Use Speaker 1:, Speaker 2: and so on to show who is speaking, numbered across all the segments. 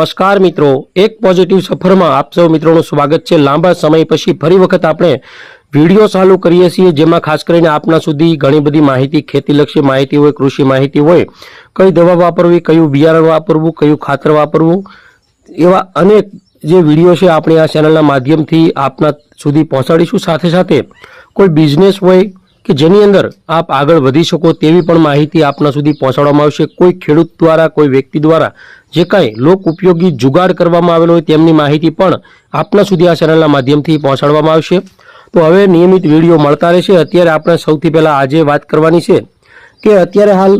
Speaker 1: નમસ્કાર મિત્રો. એક પોઝિટિવ સફરમાં આપ સૌ મિત્રોનું સ્વાગત છે. લાંબા સમય પછી ફરી વખત આપણે વીડિયો ચાલુ કરીએ છીએ, જેમાં ખાસ કરીને આપના સુધી ઘણી બધી માહિતી, ખેતીલક્ષી માહિતી હોય, કૃષિ માહિતી હોય, કઈ દવા વાપરવી, કયું બિયારણ વાપરવું, કયું ખાતર વાપરવું, એવા અનેક જે વીડિયો છે આપણે આ ચેનલના માધ્યમથી આપના સુધી પહોંચાડીશું. સાથે સાથે કોઈ બિઝનેસ હોય કે જેની અંદર આપ આગળ વધી શકો તેવી પણ માહિતી આપના સુધી પહોંચાડવામાં આવશે. કોઈ ખેડૂત દ્વારા, કોઈ વ્યક્તિ દ્વારા જે કાંઈ લોક ઉપયોગી જુગાડ કરવામાં આવેલો હોય તેમની માહિતી પણ આપના સુધી આ ચેનલના માધ્યમથી પહોંચાડવામાં આવશે. તો હવે નિયમિત વીડિયો મળતા રહેશે. અત્યારે આપણે સૌથી પહેલાં આજે વાત કરવાની છે કે અત્યારે હાલ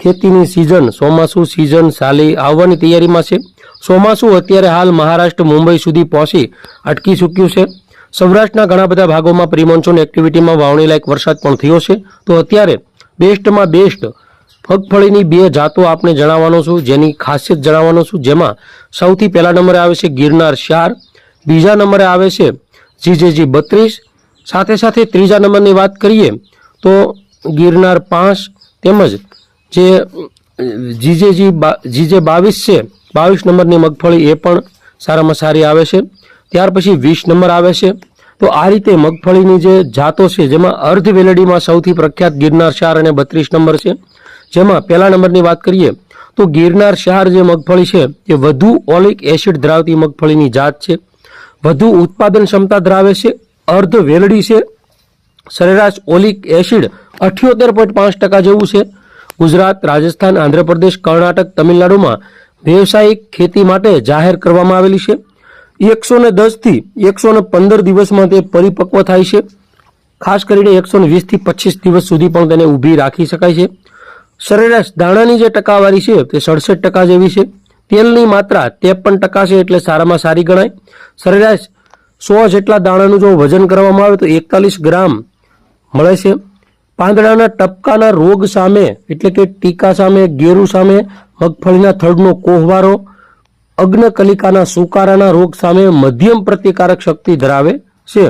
Speaker 1: ખેતીની સિઝન ચોમાસુ સિઝન સાલી આવવાની તૈયારીમાં છે. ચોમાસું અત્યારે હાલ મહારાષ્ટ્ર, મુંબઈ સુધી પહોંચી અટકી ચૂક્યું છે. સૌરાષ્ટ્રના ઘણા બધા ભાગોમાં પ્રિમોન્સૂન એક્ટિવિટીમાં વાવણી લાયક વરસાદ પણ થયો છે. તો અત્યારે બેસ્ટમાં બેસ્ટ મગફળીની બે જાતો આપણે જણાવવાનો છું, જેની ખાસિયત જણાવવાનો છું. જેમાં સૌથી પહેલા નંબરે આવે છે ગિરનાર શાર, બીજા નંબરે આવે છે જીજેજી બત્રીસ. સાથે સાથે ત્રીજા નંબરની વાત કરીએ તો ગિરનાર પાંચ તેમજ જે જીજેજી બા, જીજે બાવીસ છે, બાવીસ નંબરની મગફળી એ પણ સારામાં સારી આવે છે. ત્યાર પછી વીસ નંબર આવે છે. તો આ રીતે મગફળીની જે જાતો છે, જેમાં અર્ધ વેલડીમાં સૌથી પ્રખ્યાત ગિરનાર શહાર અને બત્રીસ નંબર છે. જેમાં પહેલા નંબરની વાત કરીએ, તો ગિરનાર શહાર જે મગફળી છે, એ વધુ ઓલિક એસિડ ધરાવતી મગફળીની જાત છે. વધુ ઉત્પાદન ક્ષમતા ધરાવે છે, અર્ધ વેલડી છે. સરેરાશ ઓલિક એસિડ અઠ્યોતેર પોઈન્ટ પાંચ ટકા જેવું છે. ગુજરાત, રાજસ્થાન, આંધ્રપ્રદેશ, કર્ણાટક, તમિલનાડુમાં વ્યવસાયિક ખેતી માટે જાહેર કરવામાં આવેલી છે. એકસો ને દસથી એકસો ને પંદર દિવસમાં તે પરિપક્વ થાય છે. ખાસ કરીને એકસો ને વીસથી પચીસ દિવસ સુધી પણ તેને ઊભી રાખી શકાય છે. સરેરાશ દાણાની જે ટકાવારી છે તે સડસઠ ટકા જેવી છે. તેલની માત્રા ત્રેપન ટકા છે એટલે સારામાં સારી ગણાય. સરેરાશ સો જેટલા દાણાનું જો વજન કરવામાં આવે તો એકતાલીસ ગ્રામ મળે છે. પાંદડાના ટપકાના રોગ સામે એટલે કે ટીકા સામે, ગેરુ સામે, મગફળીના થડનો કોહવારો અગ્નકલિકાના સુકારાના રોગ સામે મધ્યમ પ્રતિકારક શક્તિ ધરાવે છે.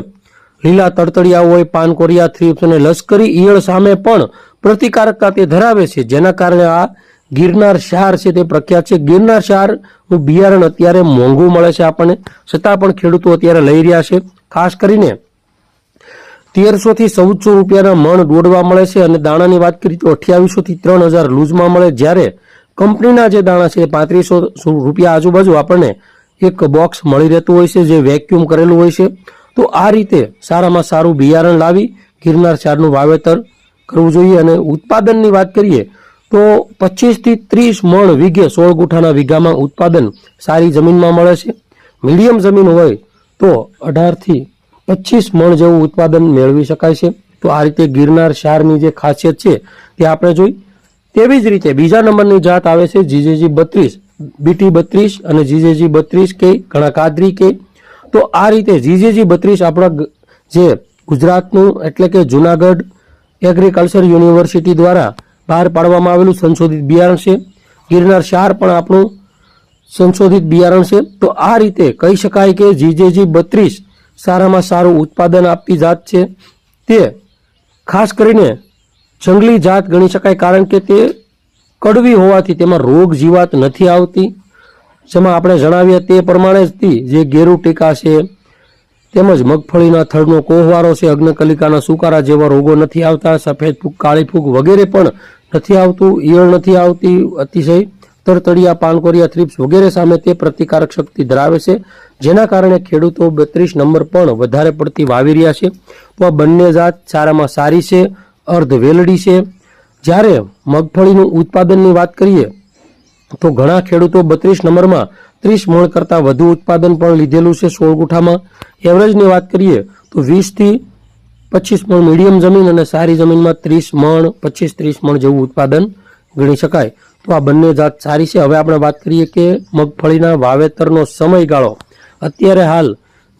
Speaker 1: લીલા તડતડિયા હોય પાનકોરિયા, થ્રીપ્સ અને લશ્કરી ઈયળ સામે પણ પ્રતિકારકતા તે ધરાવે છે, જેના કારણે આ ગિરનાર શાર છે તે પ્રખ્યાત છે. ગિરનાર શારનું બિયારણ અત્યારે મોંઘું મળે છે આપણને, છતાં પણ ખેડૂતો અત્યારે લઈ રહ્યા છે. ખાસ કરીને તેરસો થી ચૌદસો રૂપિયાના મણ દોડવા મળે છે અને દાણાની વાત કરીએ તો અઠ્યાવીસો થી ત્રણ હજાર લૂઝમાં મળે. જ્યારે કંપનીના જે દાણા છે પાંત્રીસો રૂપિયા આજુબાજુ આપણને એક બોક્સ મળી રહેતું હોય છે, જે વેક્યુમ કરેલું હોય છે. તો આ રીતે સારામાં સારું બિયારણ લાવી ગિરનાર ચારનું વાવેતર કરવું જોઈએ. અને ઉત્પાદનની વાત કરીએ તો પચીસથી ત્રીસ મણ વીઘે સોળ ગુઠાના વીઘામાં ઉત્પાદન સારી જમીનમાં મળે છે. મીડિયમ જમીન હોય તો અઢારથી પચીસ મણ જેવું ઉત્પાદન મેળવી શકાય છે. તો આ રીતે ગિરનાર શારની જે ખાસિયત છે તે આપણે જોઈ તેવી જ રીતે બીજા નંબરની જાત આવે છે જીજેજી બત્રીસ, બીટી બત્રીસ અને જીજેજી બત્રીસ કે ઘણા કાદરી કે. તો આ રીતે જીજેજી બત્રીસ આપણા જે ગુજરાતનું એટલે કે જુનાગઢ એગ્રીકલ્ચર યુનિવર્સિટી દ્વારા બહાર પાડવામાં આવેલું સંશોધિત બિયારણ છે. ગિરનાર શાર પણ આપણું સંશોધિત બિયારણ છે. તો આ રીતે કહી શકાય કે જીજેજી બત્રીસ સારામાં સારું ઉત્પાદન આપતી જાત છે. તે ખાસ કરીને જંગલી જાત ગણી શકાય કારણ કે તે કડવી હોવાથી તેમાં રોગ જીવાત નથી આવતી. જેમાં આપણે જણાવીએ તે પ્રમાણે જ જે ગેરુ ટીકા છે, તેમજ મગફળીના થડનો કોહવારો છે, અગ્નકલિકાના સુકારા જેવા રોગો નથી આવતા, સફેદ ફૂગ, કાળી ફૂગ વગેરે પણ નથી આવતું, ઈયળ નથી આવતી, અતિશય તરતડિયા, પાનકોરિયા, થ્રિપ્સ વગેરે સામે તે પ્રતિકારક શક્તિ ધરાવે છે. જેના કારણે ખેડૂતો બત્રીસ નંબર પણ વધારે પડતી વાવી રહ્યા છે. તો આ બંને જાત સારામાં સારી છે. અર્ધ વેલડી છે. જ્યારે મગફળીનું ઉત્પાદનની વાત કરીએ, તો ઘણા ખેડૂતો બત્રીસ નંબરમાં ત્રીસ મણ કરતાં વધુ ઉત્પાદન પણ લીધેલું છે સોળ ગુઠામાં એવરેજની વાત કરીએ, તો વીસથી પચીસ મણ મીડિયમ જમીન અને સારી જમીનમાં ત્રીસ મણ, પચીસ ત્રીસ મણ જેવું ઉત્પાદન ગણી શકાય. તો આ બંને જાત સારી છે. હવે આપણે વાત કરીએ કે મગફળીના વાવેતરનો સમયગાળો. અત્યારે હાલ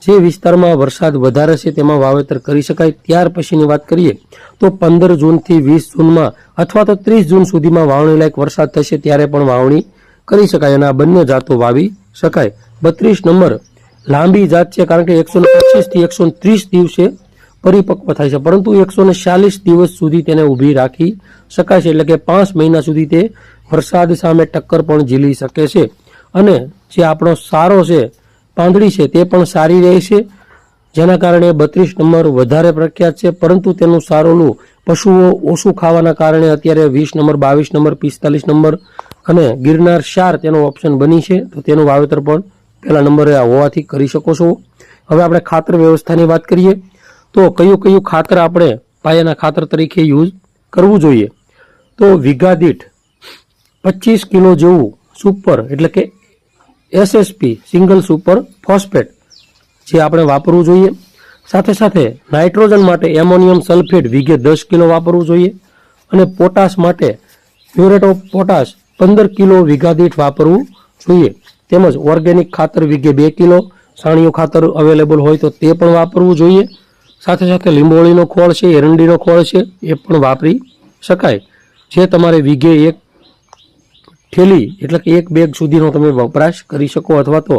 Speaker 1: જે વિસ્તારમાં વરસાદ વધારે છે તેમાં વાવેતર કરી શકાય ત્યાર પછીની વાત કરીએ તો પંદર જૂનથી વીસ જૂનમાં અથવા તો ત્રીસ જૂન સુધીમાં વાવણી લાયક વરસાદ થશે ત્યારે પણ વાવણી કરી શકાય અને આ બંને જાતો વાવી શકાય. બત્રીસ નંબર, લાંબી જાત છે કારણ કે એકસો પચીસથી એકસો ત્રીસ દિવસે પરિપક્વ થાય છે, પરંતુ એકસો ચાલીસ દિવસ સુધી તેને ઊભી રાખી શકાય છે, એટલે કે પાંચ મહિના સુધી તે વરસાદ સામે ટક્કર પણ ઝીલી શકે છે. અને જે આપણો સારો છે પાંદડી છે, તે પણ સારી રહે છે. જેના કારણે બત્રીસ નંબર વધારે પ્રખ્યાત છે, પરંતુ તેનું સારોલું પશુઓ ઓછું ખાવાના કારણે અત્યારે વીસ નંબર, બાવીસ નંબર, પિસ્તાલીસ નંબર અને ગિરનાર શાર તેનો ઓપ્શન બની છે. તો તેનું વાવેતર પણ પહેલા નંબરે હોવાથી કરી શકો છો. હવે આપણે ખાતર વ્યવસ્થાની વાત કરીએ. તો કયું કયું ખાતર આપણે પાયાના ખાતર તરીકે યુઝ કરવું જોઈએ? તો વીઘા દીઠ પચીસ કિલો જેવું સુપર એટલે કે એસએસપી સિંગલ સુપર ફોસ્ફેટ જે આપણે વાપરવું જોઈએ. સાથે સાથે નાઇટ્રોજન માટે એમોનિયમ સલ્ફેટ વીઘે દસ કિલો વાપરવું જોઈએ અને પોટાશ માટે પ્યુરેટ ઓફ પોટાશ પંદર કિલો વીઘા દીઠ વાપરવું જોઈએ. તેમજ ઓર્ગેનિક ખાતર વીઘે બે કિલો, સાણિયું ખાતર અવેલેબલ હોય તો તે પણ વાપરવું જોઈએ. સાથે સાથે લીંબોળીનો ખોળ છે એરંડીનો ખોળ છે, એ પણ વાપરી શકાય. જે તમારે વીઘે એક થેલી એટલે કે એક બેગ સુધીનો તમે વપરાશ કરી શકો અથવા તો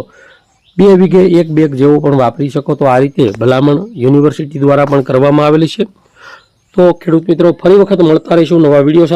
Speaker 1: બે વીઘે એક બેગ જેવો પણ વાપરી શકો. તો આ રીતે ભલામણ યુનિવર્સિટી દ્વારા પણ કરવામાં આવેલી છે. તો ખેડૂત મિત્રો, ફરી વખત મળતા રહીશું નવા વીડિયો